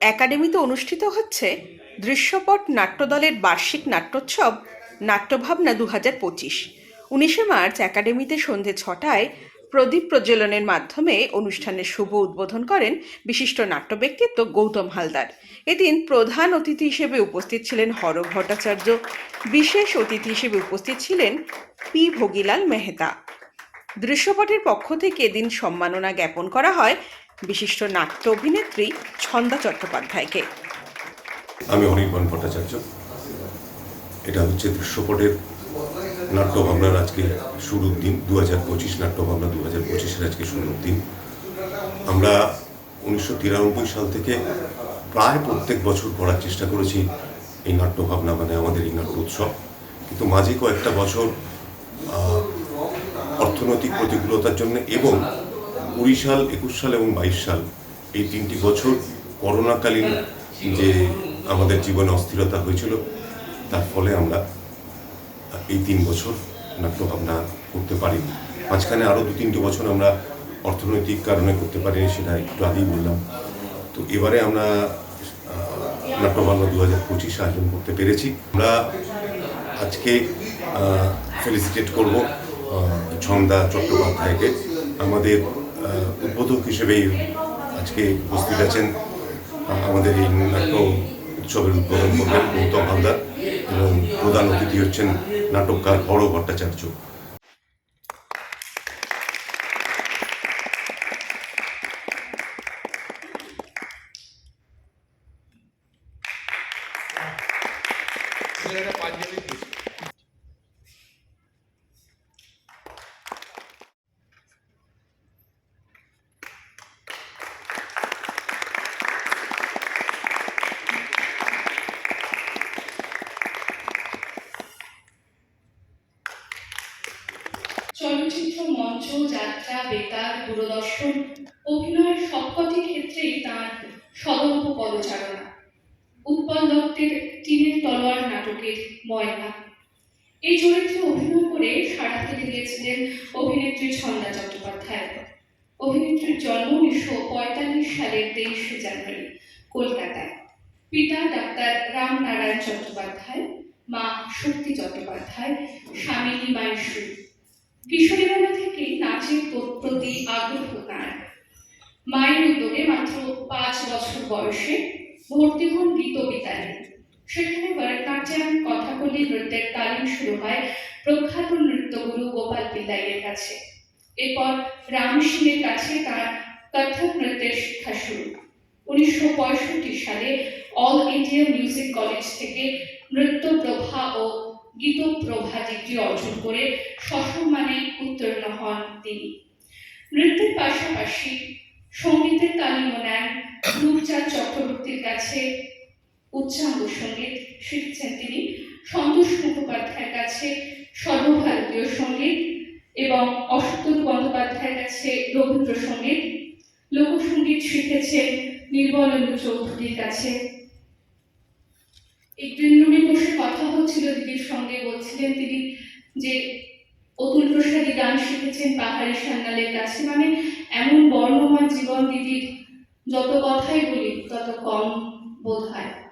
একাডেমিতে অনুষ্ঠিত হচ্ছে দৃশ্যপট নাট্যদলের বার্ষিক নাট্যোৎসব নাট্যভাবনা দু হাজার পঁচিশ। উনিশে মার্চ একাডেমিতে সন্ধে ছটায় প্রদীপ প্রজ্বলনের মাধ্যমে অনুষ্ঠানের শুভ উদ্বোধন করেন বিশিষ্ট নাট্য ব্যক্তিত্ব গৌতম হালদার। এদিন প্রধান অতিথি হিসেবে উপস্থিত ছিলেন হর ভট্টাচার্য। বিশেষ অতিথি হিসেবে উপস্থিত ছিলেন পি ভোগিলাল মেহতা। দৃশ্যপটের পক্ষ থেকে এদিন সম্মাননা জ্ঞাপন করা হয় বিশিষ্ট নাট্য অভিনেত্রী ছন্দা চট্টোপাধ্যায়কে। আমি অনির্বাণ ভট্টাচার্য। এটা হচ্ছে দৃশ্যপটের নাট্যভাবনার আজকে শুরুর দিন দু হাজার পঁচিশ নাট্যভাবনা দু হাজার পঁচিশের আজকে শুরুর দিন। আমরা উনিশশো তিরানব্বই সাল থেকে প্রায় প্রত্যেক বছর করার চেষ্টা করেছি এই নাট্যভাবনা মানে আমাদের এই নাট্য উৎসব। কিন্তু মাঝে কয়েকটা বছর অর্থনৈতিক প্রতিকূলতার জন্য এবং কুড়ি সাল, একুশ সাল এবং বাইশ সাল এই তিনটি বছর করোনাকালীন যে আমাদের জীবনে অস্থিরতা হয়েছিল, তার ফলে আমরা এই তিন বছর নাট্যভাবনা করতে পারিনি। মাঝখানে আরও দু তিনটি বছর আমরা অর্থনৈতিক কারণে করতে পারিনি সেটা একটু আগেই বললাম। তো এবারে আমরা আহ, নাট্যভাবনা দু হাজার পঁচিশ আয়োজন করতে পেরেছি। আমরা আজকে ফেলিসিটেট করব ছন্দা চট্টোপাধ্যায়কে। আমাদের উদ্বোধক হিসেবেই আজকে উপস্থিত আছেন। আমাদের এই নাট্য উৎসবের উদ্বোধন করবেন গৌতম হালদার এবং প্রধান অতিথি হচ্ছেন নাটককার হর ভট্টাচার্য চলচ্চিত্র মঞ্চ যাত্রা বেতার দূরদর্শন অভিনয়ের সবকটি ক্ষেত্রেই তাঁর সদম্প পদচারণা উৎপল দত্তের টিনের তলোয়ার নাটকের ময়না এই চরিত্রে অভিনয় করে সাড়া ফেলে দিয়েছিলেন অভিনেত্রী ছন্দা চট্টোপাধ্যায়। অভিনেত্রীর জন্ম উনিশশো পঁয়তাল্লিশ সালের তেইশে জানুয়ারি কলকাতায়। পিতা ডাক্তার রামনারায়ণ চট্টোপাধ্যায়, মা শক্তি চট্টোপাধ্যায়, স্বামী হিমাংশু। কিশোরীবেলা থেকেই নাচের প্র- প্রতি আগ্রহ তাঁর। মায়ের উদ্যোগে মাত্র পাঁচ বছর বয়সে ভর্তি হন গীত বিদ্যালয়ে সেখানে ভরতনাট্যম কথাকলি নৃত্যের তালিম শুরু হয় প্রখ্যাত নৃত্যগুরু গোপাল পিল্লাইয়ের কাছে। এরপর রাম কাছে তার কথক নৃত্যের শিক্ষা শুরু। উনিশশো পঁয়ষট্টি সালে অল ইন্ডিয়া মিউজিক কলেজ থেকে নৃত্য প্রভা ও গীত প্রভা ডিগ্রি অর্জন করে সসম্মানে উত্তীর্ণ হন তিনি। নৃত্যের পাশাপাশি সঙ্গীতের তালিমও নেন। রূপচাঁদ চক্রবর্তীর কাছে উচ্চাঙ্গ সংগীত শিখছেন তিনি। সন্তোষ মুখোপাধ্যায়ের কাছে সর্বভারতীয় সংগীত এবং অশোকতরু বন্দ্যোপাধ্যায়ের কাছে রবীন্দ্রসঙ্গীত লোকসঙ্গীত শিখেছেন নির্মলেন্দু চৌধুরীর কাছে। এই রুমে বসে কথা হচ্ছিল, দিদির সঙ্গে বলছিলেন তিনি যে, অতুল প্রসাদী গান শিখেছেন পাহাড়ি সান্যালের কাছে। মানে এমন বর্ণময় জীবন দিদির যত কথাই বলি, তত কম বোধ হয়।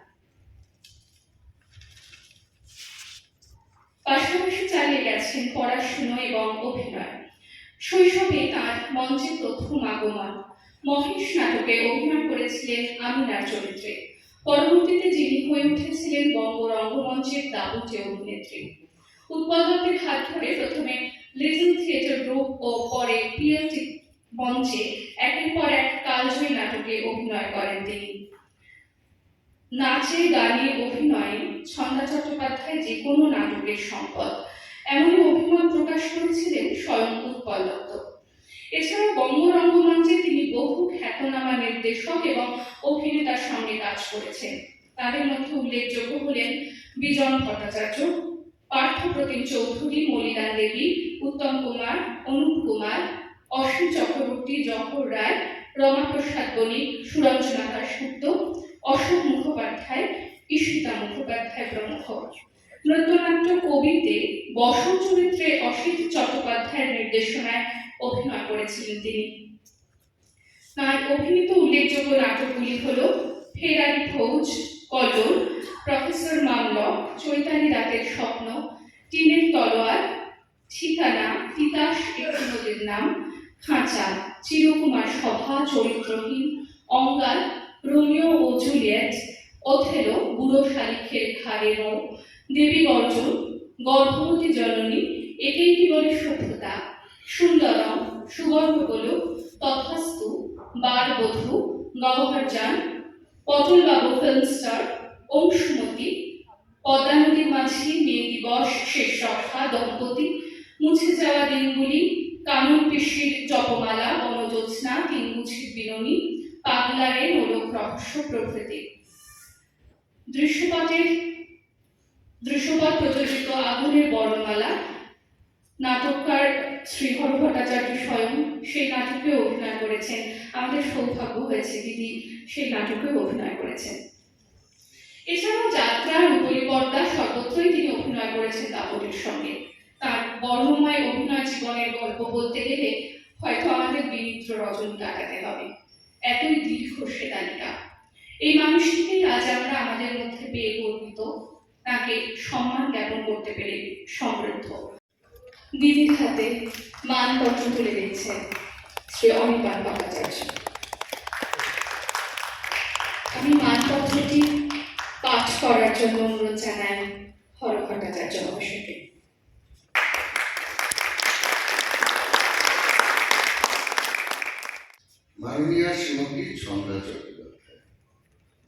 পাশাপাশি চালিয়ে গেছেন পড়াশুনো এবং অভিনয়। শৈশবে তার মঞ্চে প্রথম আগমন। মহেশ নাটকে অভিনয় করেছিলেন আমিনার চরিত্রে। পরবর্তীতে যিনি হয়ে উঠেছিলেন বঙ্গ রঙ্গমঞ্চের দাবুটে অভিনেত্রী। উৎপল দত্তের হাত ধরে প্রথমে লিটল থিয়েটার গ্রুপ ও পরে পিএলটি মঞ্চে একের পর এক কালজয়ী নাটকে অভিনয় করেন তিনি। নাচে, গানে, অভিনয়ে ছন্দা চট্টোপাধ্যায় যে কোনো নাটকের সম্পদ। এমনই অভিমত প্রকাশ করেছিলেন স্বয়ং উৎপল দত্ত এছাড়া বঙ্গরঙ্গমঞ্চে তিনি বহু খ্যাতনামা নির্দেশক এবং অভিনেতার সঙ্গে কাজ করেছেন। তাদের মধ্যে উল্লেখযোগ্য হলেন বিজন ভট্টাচার্য পার্থপ্রতিম চৌধুরী, মলিনা দেবী, উত্তম কুমার, অনুপ কুমার, অসীম চক্রবর্তী, জহর রায়, রমাপ্রসাদ বণিক, সুরঞ্জনা দাশগুপ্ত অশোক মুখোপাধ্যায়, ঈশিতা মুখোপাধ্যায় প্রমুখ। নৃত্যনাট্য কবিতে বসন্ত চরিত্রে অসিত চট্টোপাধ্যায়ের নির্দেশনায় অভিনয় করেছিলেন তিনি। তার অভিনীত উল্লেখযোগ্য নাটকগুলি হল ফেরারি ফৌজ, কল্লোল, প্রফেসর মামলক চৈতালি রাতের স্বপ্ন, টিনের তলোয়ার, ঠিকানা, তিতাস একটি নদীর নাম, খাঁচা, চিরকুমার সভা, চরিত্রহীন, অঙ্গাল রোমিও ও জুলিয়েট ওথেলো বুড়ো শালিখের ঘাড়ে রো, দেবী গর্জন গর্ভবতী জননী, একেই কি বলে সভ্যতা? সুন্দরম সুগর্ভগোলক তথাস্তু বার বারবধূ গহ্বরজান পটলবাবু ফিল্ম স্টার অংশুমতি পদ্মা নদীর মাঝি, মেয়ে দিবস, শেষ রক্ষা দম্পতি, মুছে যাওয়া দিনগুলি, কানুন পিসির জপমালা, বনজ্যোৎস্না তিনগুছির বিননী পাগলারে নোলক রহস্য প্রভৃতি। দৃশ্যপটের দৃশ্যপট প্রযোজিত আগুনের বর্ণমালা, নাটককার শ্রীধর ভট্টাচার্য স্বয়ং সেই নাটকে অভিনয় করেছেন। আমাদের সৌভাগ্য হয়েছে দিদি, সেই নাটকে অভিনয় করেছেন। এছাড়াও যাত্রা রূপলী পর্দা সর্বত্রই তিনি অভিনয় করেছেন দাপটের সঙ্গে। তার বর্ণময় অভিনয় জীবনের গল্প বলতে গেলে হয়তো আমাদের বিনিদ্র রজনী কাটাতে হবে। এতই দীর্ঘ সে তালিকা। এই মানুষটিকেই আজ আমরা আমাদের মধ্যে পেয়ে গর্বিত। তাকে সম্মান জ্ঞাপন করতে পেরে সমৃদ্ধ। দিদির হাতে মানপত্র তুলে দিচ্ছেন শ্রী অনির্বাণ ভট্টাচার্য। আমি মানপত্রটি পাঠ করার জন্য অনুরোধ জানাই হর ভট্টাচার্য মাননীয় শ্রীমতী সন্ধ্যা চট্টোপাধ্যায়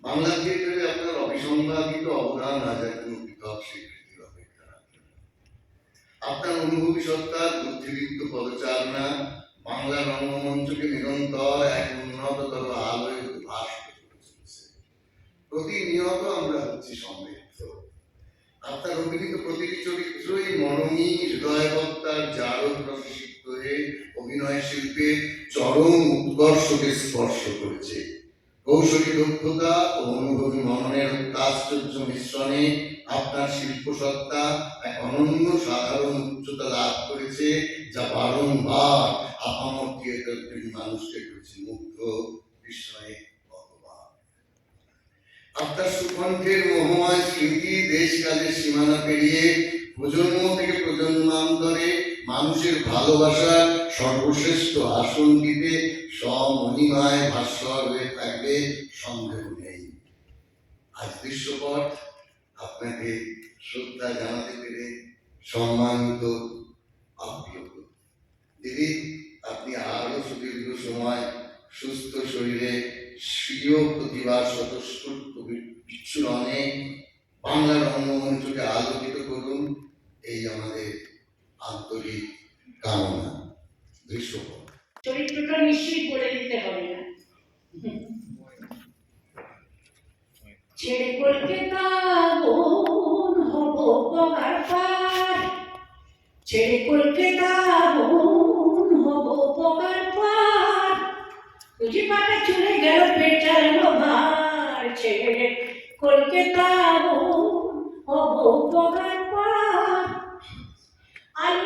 বাংলা থিয়েটারে আপনার অবিসংবাদিত অবদান আজ একজন পৃথক স্বীকৃতির অপেক্ষা রাখেন আপনার অনুভূতি সত্তা বুদ্ধিদীপ্ত পদচারণা, বাংলা রঙ্গমঞ্চকে নিরন্তর এক উন্নততর আলোয় উদ্ভাস প্রতিনিয়ত আমরা হচ্ছি সমৃদ্ধ। আপনার অভিনীত প্রতিটি চরিত্রই মননী হৃদয়বত্তার জারদ প্রশিক্ষিত হয়ে অভিনয় শিল্পে চরম উৎকর্ষকে স্পর্শ করেছে। কৌশলী দক্ষতা ও অনুভবী মননের আশ্চর্য মিশ্রণে আপনার শিল্পসত্তা এক অনন্য সাধারণ উচ্চতা লাভ করেছে, যা বারংবার আপামর থিয়েটার মানুষকে করেছে মুগ্ধ বিস্ময়ে আপনার সুকণ্ঠের মোহময় স্মৃতি দেশকালের সীমানা পেরিয়ে প্রজন্ম থেকে প্রজন্মান্তরে মানুষের ভালোবাসার সর্বশ্রেষ্ঠ আসন দিতে স্বমহিমায় ভাস্বর হয়ে থাকবে সন্দেহ নেই। আজ দৃশ্যপট আপনাকে শ্রদ্ধা জানাতে পেরে সম্মানিত আপ্লুত দিদি, আপনি আরও সুদীর্ঘ সময় সুস্থ শরীরে স্বীয় প্রতিভার স্বতঃস্ফূর্ত বিচ্ছুরণে বাংলা রঙ্গমঞ্চকে আলোকিত করুন, এই আমাদের আন্তরিক কামনা, দৃশ্যপট। চরিত্রটা নিশ্চয়ই করে দিতে হবে ছেড়ে কলকাতা হব পগার পার। ছেড়ে হব পগার পার। তুঝে পাটা চলে গেল পেটার ভার ছেড়ে কলকাতা বোন হব পগার I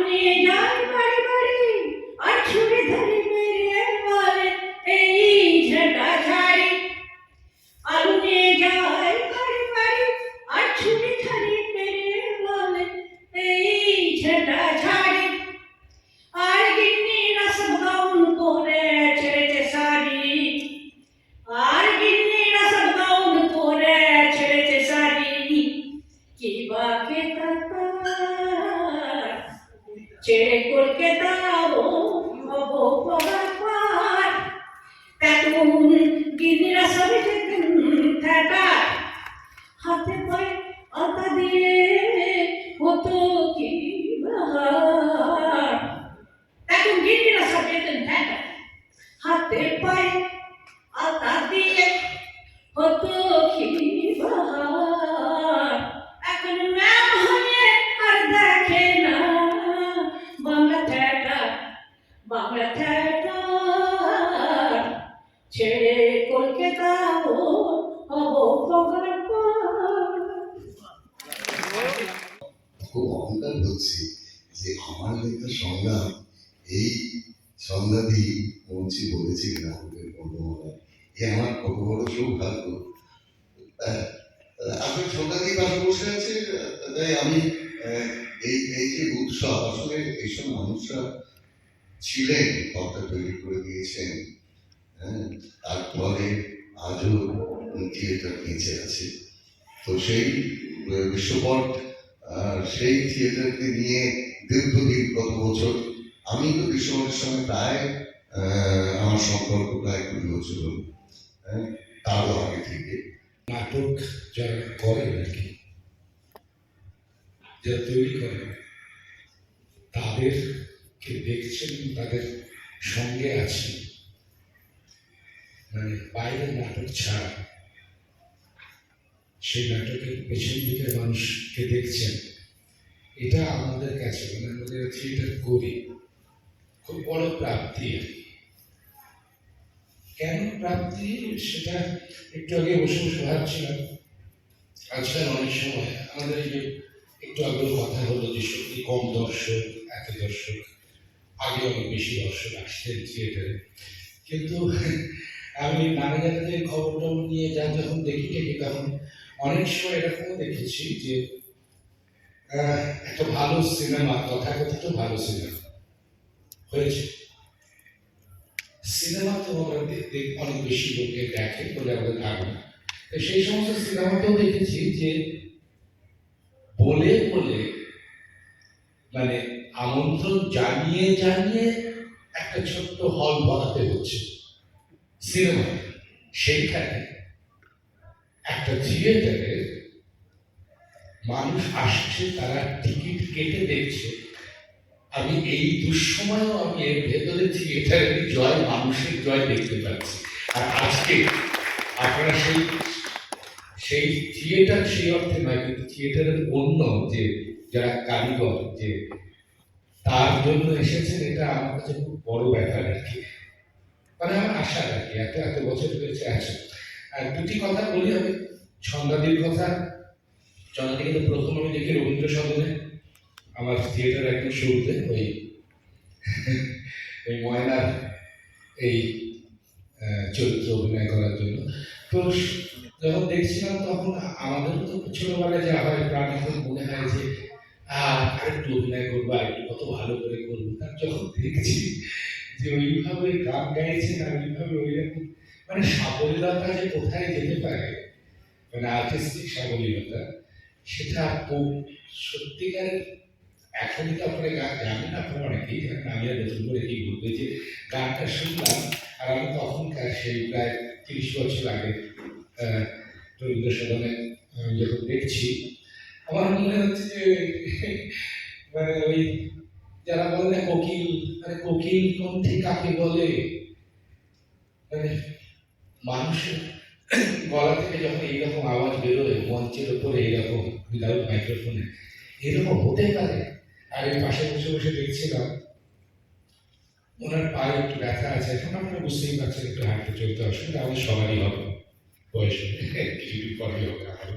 উৎসব আসলে এইসব মানুষরা ছিলেন, পথটা তৈরি করে দিয়েছেন হ্যাঁ? তারপরে আজও থিয়েটার বেঁচে আছে। তো সেই বিশ্বপট সেই থিয়েটারকে নিয়ে দীর্ঘদিন, গত বছর আমি তো বিশ্বপটের সঙ্গে প্রায় আমার সম্পর্ক প্রায় কুড়ি বছর হলো হ্যাঁ? তারও আগে থেকে। নাটক যারা করেন আর কি যারা তৈরি করেন তাদেরকে দেখছেন, তাদের সঙ্গে আছেন মানে বাইরের নাটক ছাড়া সেই নাটকের পেছন দিকে মানুষকে দেখছেন। এটা আমাদের কাছে মানে আমাদের থিয়েটার করি। খুব বড় প্রাপ্তি। কেন প্রাপ্তি সেটা একটু আগে বসে বসে ভাবছিলাম। আজকাল অনেক সময় আমাদের যে একটু আগে কথা হলো যে সত্যি কম দর্শক এত দর্শক আগে অনেক বেশি দর্শক আসতেন থিয়েটারে। কিন্তু আমি নানা জায়গাতে খবর টবর নিয়ে যা যখন দেখি টেকি তখন অনেক সময় এরকমও দেখেছি যে একটা ভালো সিনেমা, তথাকথিত ভালো সিনেমা হয়েছে। সিনেমা তো আমরা অনেক বেশি লোকে দেখে বলে আমাদের ধারণা। সেই সমস্ত সিনেমাতেও দেখেছি যে, বলে বলে মানে আমন্ত্রণ জানিয়ে জানিয়ে একটা ছোট্ট হল বানাতে হচ্ছে। সিনেমা সেইখানে একটা থিয়েটারে মানুষ আসছে, তারা টিকিট কেটে দেখছে। আমি এই দুঃসময়েও আমি এর ভেতরে থিয়েটারের জয়, মানুষের জয় দেখতে পাচ্ছি। আর আজকে আপনারা সেই সেই থিয়েটার সেই অর্থে নয়, কিন্তু থিয়েটারের অন্য যে যারা কারিগর, যে তার জন্য এসেছেন এটা আমার কাছে খুব বড় ব্যাপার আর কি মানে আমার আশা আর কি এত এত বছর হয়েছে আছে। আর দুটি কথা বলি আমি ছন্দাদির কথা ছন্দাদিকে তো প্রথম আমি দেখি রবীন্দ্র সদনে আমার থিয়েটার একদম শুরুতে, ওই ওই ময়নার এই চরিত্র অভিনয় করার জন্য। তো যখন দেখছিলাম তখন আমাদের তো ছোটবেলায় যা হয় প্রাণে মনে হয় যে আরেকটু অভিনয় করব, আরেকটু কত ভালো করে করব। তার যখন দেখছি যে ওইভাবে গান গাইছেন আর ওইভাবে ওই রকম মানে সাবলীলতা যে কোথায় যেতে পারে মানে আর্টিস্টিক সাবলীলতা, সেটা সত্যিকারের এখনই তো আপনারা গান জানেন আপনারা অনেকেই, জানেন আমি আর নতুন করে কি বলব যে গানটা শুনলাম, আর আমি তখনকার সেই প্রায় তিরিশ বছর আগে রবীন্দ্র সদনে যখন দেখছি আমার মনে হচ্ছে যে মানে ওই যারা বলে না কোকিল মানে কোকিল কণ্ঠে কাকে বলে? মানে মানুষের গলা থেকে যখন এইরকম আওয়াজ বেরোয়, মঞ্চের উপরে এইরকম উইদাউট মাইক্রোফোনে এরকম হতে পারে। আর এই পাশে বসে বসে দেখছিলাম, ওনার পায়ে একটু ব্যথা আছে, এখন আপনারা বুঝতেই পারছেন একটু হাঁটতে চলতে অসুবিধা, আমাদের সবারই হবে। বয়স কিছুদিন পরেই হবে আমারও।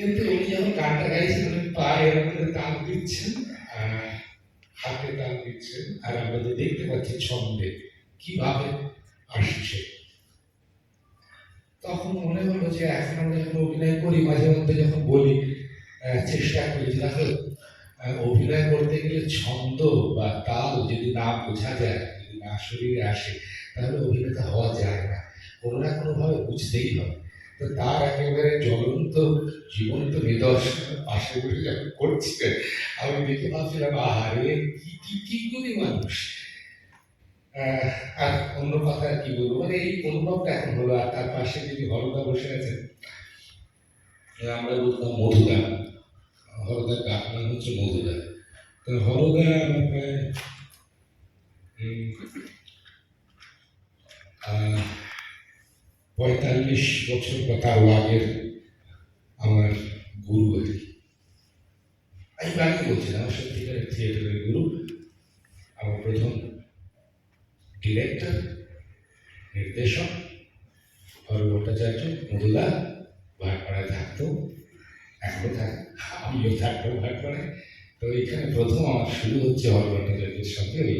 কিন্তু উনি যখন গানটা গাইছেন উনি পায়ে এরকম করে তাল দিচ্ছেন হাতে তাল দিচ্ছেন, আর আমরা তো দেখতে পাচ্ছি ছন্দে, কীভাবে আসছে। তখন মনে হলো যে এখন আমরা যখন অভিনয় করি, মাঝে মধ্যে যখন বলি চেষ্টা করি যে অভিনয় করতে গেলে ছন্দ বা তাল যদি না বোঝা যায়, যদি না শরীরে আসে, তাহলে অভিনেতা হওয়া যায় না। কোনো না কোনোভাবে বুঝতেই হবে। তো তার একেবারে জ্বলন্ত, জীবন্ত নিদর্শন পাশে বসে যখন করছিলেন আমি দেখে ভাবছিলাম, আহারে, কি কি কি করি মানুষ? আর অন্য কথা আর কি বলব? মানে এই অনুভবটা এখন হলো, আর তার পাশে যদি হরদা বসে আছেন, আমরা বলতাম মধুদা। হরদার ডাক নাম হচ্ছে মধুদা? তো হরদা আমার প্রায় পঁয়তাল্লিশ বছর বা তারও আগের আমার গুরু আর কি আমি বাকি বলছিলাম, আমার সত্যিকারের থিয়েটারের গুরু। আমার প্রথম ডিরেক্টর, নির্দেশক, হর ভট্টাচার্য মধুদা ভাটপাড়ায় থাকতো। এখনও থাকে, আমিও ভাগ করে তো এখানে প্রথম আমার শুরু হচ্ছে হল ভট্টাচার্যের সঙ্গে ওই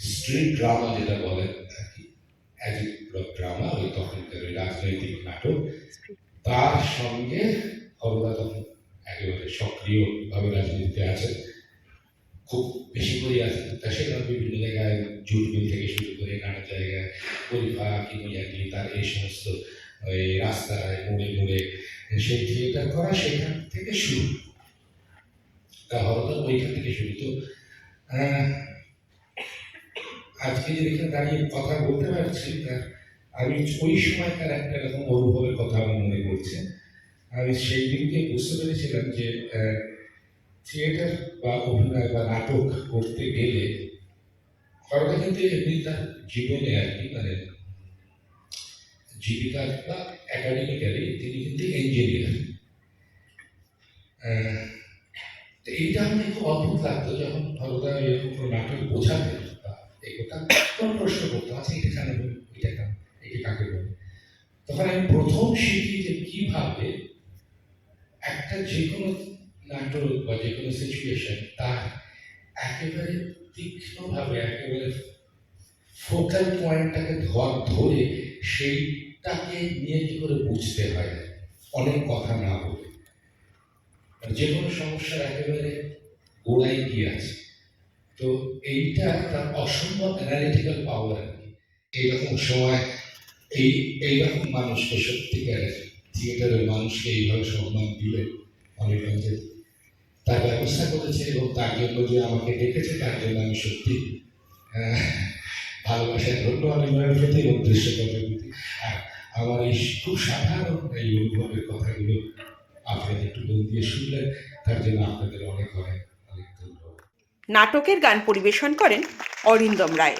স্ট্রিট ড্রামা যেটা বলে আর কি। ড্রামা ওই তখনকার ওই রাজনৈতিক নাটক। তার সঙ্গে হরদা তখন একেবারে সক্রিয়ভাবে রাজনীতিতে আছে খুব বেশি করে আছে। তা সেখানে বিভিন্ন জায়গায় জুট মিল থেকে শুরু করে নানা জায়গায় পরিফা কিমিয়াটি তার এই সমস্ত ওই রাস্তায় মোড়ে মোড়ে সেই থিয়েটার করা সেখান থেকে শুরু। তা হরদা ওইখান থেকে শুরু। তো আজকে যে এখানে দাঁড়িয়ে কথা বলতে পারছি, তা আমি ওই সময়কার একটা এরকম অনুভবের কথা আমার মনে পড়ছে। আমি সেই দিনকে বুঝতে পেরেছিলাম যে থিয়েটার বা অভিনয় বা নাটক করতে গেলে হরদা কিন্তু এমনি তার জীবনে আর কি মানে জীবিকা বা একাডেমিক্যালি তিনি কিন্তু ইঞ্জিনিয়ার এইটা আমাকে খুব অদ্ভুত লাগতো যখন হরদা এরকম কোনো নাটক বোঝাতেন। প্রশ্ন করতো আচ্ছা এটা কেন এটা কেন এটা কাকে বলে? তখন আমি প্রথম শিখি যে কীভাবে একটা যে কোনো নাটক বা যে কোনো সিচুয়েশন তার একেবারে তীক্ষ্ণভাবে, একেবারে ফোকাল পয়েন্টটাকে ধরে সেইটাকে নিয়ে কি করে বুঝতে হয়। অনেক কথা না বলে। মানে যে কোনো সমস্যার একেবারে গোড়ায় গিয়ে আছে। তো এইটা একটা অসম্ভব অ্যানালিটিক্যাল পাওয়ার আর কি। এইরকম সময় এই এইরকম মানুষকে সত্যিকারের থিয়েটারের মানুষকে এইভাবে সম্মান দিলে অনেকগঞ্জে তার ব্যবস্থা করেছে এবং তার জন্য যে আমাকে ডেকেছে তার জন্য আমি সত্যি আহ, ভালোবাসায় ধন্য অনির্বাণের প্রতি এবং দৃশ্যপটের প্রতি। আর আমার এই খুব সাধারণ এই অনুভবের কথাগুলো আপনাদের একটু মন দিয়ে শুনলেন তার জন্য আপনাদের অনেক অনেক অনেক নাটকের গান পরিবেশন করেন অরিন্দম রায়।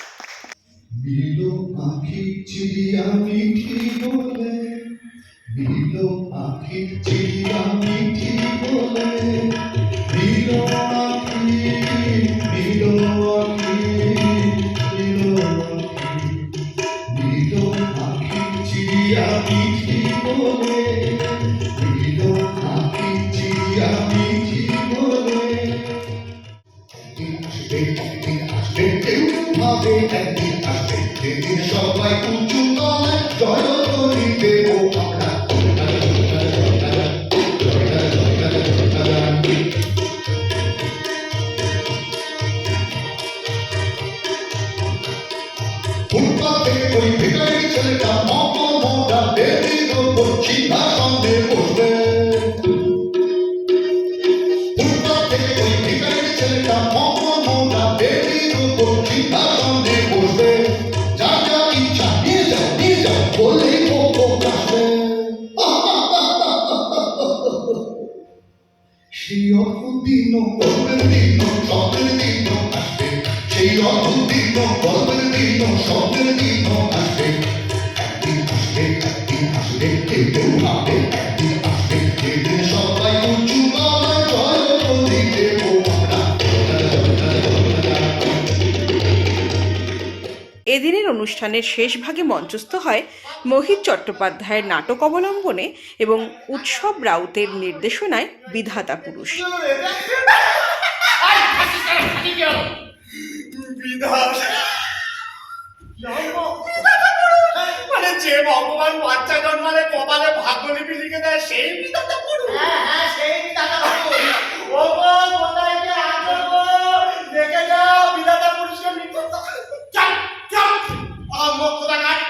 upon অনুষ্ঠানের শেষ ভাগে মঞ্চস্থ হয় মোহিত চট্টোপাধ্যায়ের নাটক অবলম্বনে এবং উৎসব রাউতের নির্দেশনায় বিধাতা পুরুষ। মানে যে ভগবান বাচ্চা জন্মালে কপালে ভাগ্য লিপি লিখে দেয় সেই বিধাতা পুরুষ। হ্যাঁ হ্যাঁ সেই বিধাতা পুরুষ। ও কোথায় দেখে যাও বিধাতা পুরুষকে কাট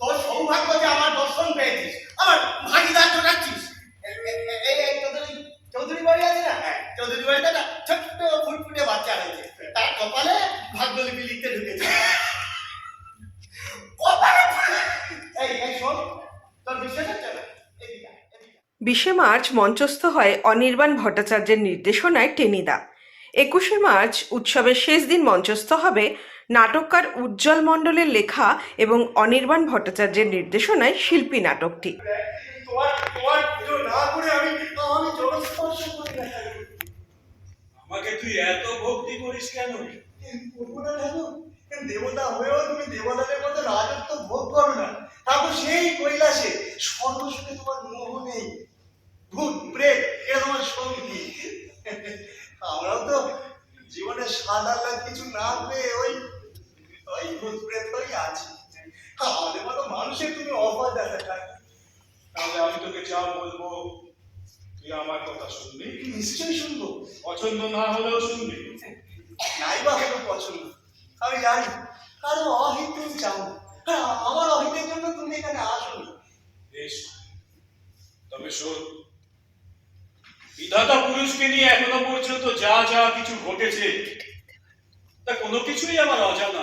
তোর সৌভাগ্য যে আমার দর্শন পেয়েছিস, আমার ভাগিদার এই চৌধুরী বাড়ি আছে না? হ্যাঁ চৌধুরী বাড়িতে না ছোট্ট ফুটফুটে বাচ্চা হয়েছে তার কপালে লিখতে ঢুকেছে। বিশে মার্চ মঞ্চস্থ হয় অনির্বাণ ভট্টাচার্যের নির্দেশনায় টেনিদা। একুশে মার্চ উৎসবের শেষ দিন মঞ্চস্থ হবে নাটককার উজ্জ্বল মণ্ডলের লেখা এবং অনির্বাণ ভট্টাচার্যের নির্দেশনায় শিল্পী নাটকটি। আমাকে তুই এত ভক্তি করিস কেন? দেবতা হয়েও তুমি দেবতাদের মতো রাজত্ব ভোগ করো না তারপর সেই কৈলাসে সর্বসুখে তোমার মোহ নেই ভূত প্রেত এ তোমার সঙ্গী আমরাও তো জীবনে সাদা কিছু না পেয়ে ওই ভূত প্রেত হয়ে আছি। আমাদের মতো মানুষের তুমি অফার দেখা তাহলে আমি তোকে যা বলব তুই আমার কথা শুনবি। নিশ্চয়ই শুনব? পছন্দ না হলেও শুনবি। নাই বা হলো পছন্দ। আমি জানি কারও অহিত চাও হ্যাঁ, আমার অহিতের জন্য তুমি এখানে আসো বেশ তবে শোন। বিধাতা পুরুষকে নিয়ে এখনও পর্যন্ত যা যা কিছু ঘটেছে তা কোনো কিছুই আমার অজানা